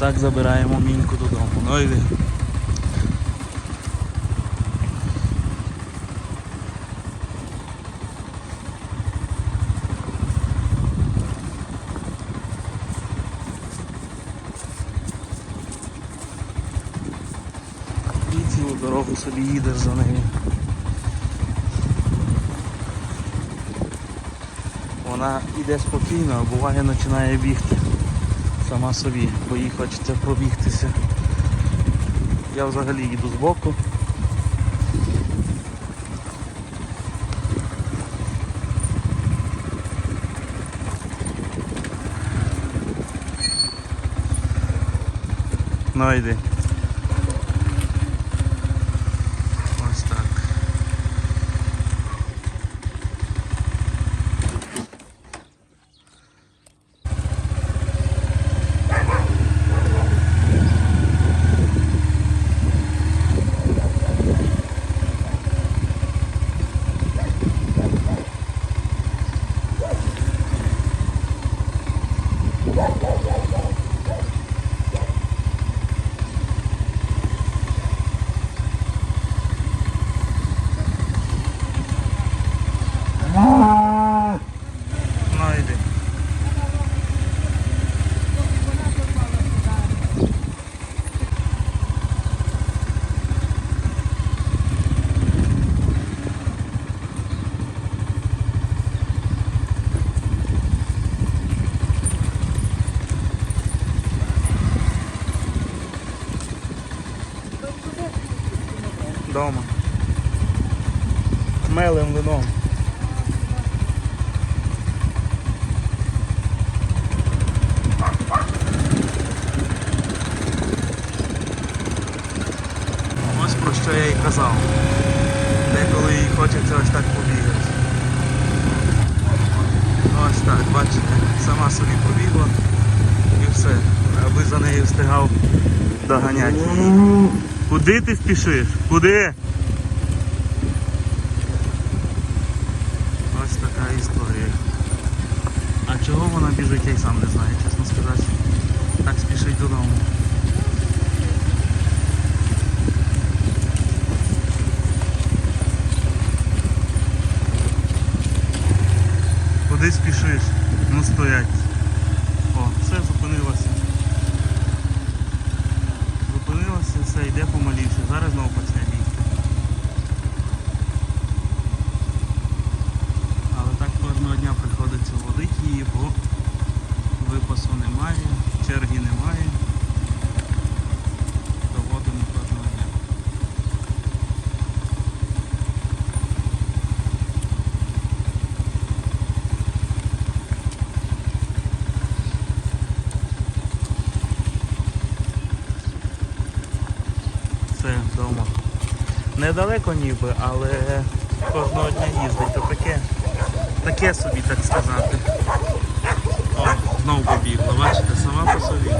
Отак забираємо міньку додому. Ну ви. І цілу дорогу собі їдеш за нею. Вона йде спокійно, а буває починає бігти сама собі, бо їй хочеться пробігтися. Я взагалі їду з Ну йди. Ось так. Ну йди. Дома. Мелим вином. Ось про що я і казав. Деколи їй хочеться ось так побігати. Ось так, бачите, сама собі побігла і все. Аби за нею встигав доганяти. Куди ти спішиш? Куди? Ось така історія. А чого вона біжить, я й сам не знаю, чесно сказати. Так спішить додому. Куди спішиш? Ну стоять. О, все, зупинилося. Зупинилося, все, йде помаліше. Зараз знову почне бігти. Але так кожного дня приходиться водити її, бо випасу немає, черги немає. Доводимо кожного дня. Це вдома. Недалеко ніби, але кожного дня їздить, то таке. Таке собі, так сказати. О, знову побігла, бачите, сама по собі.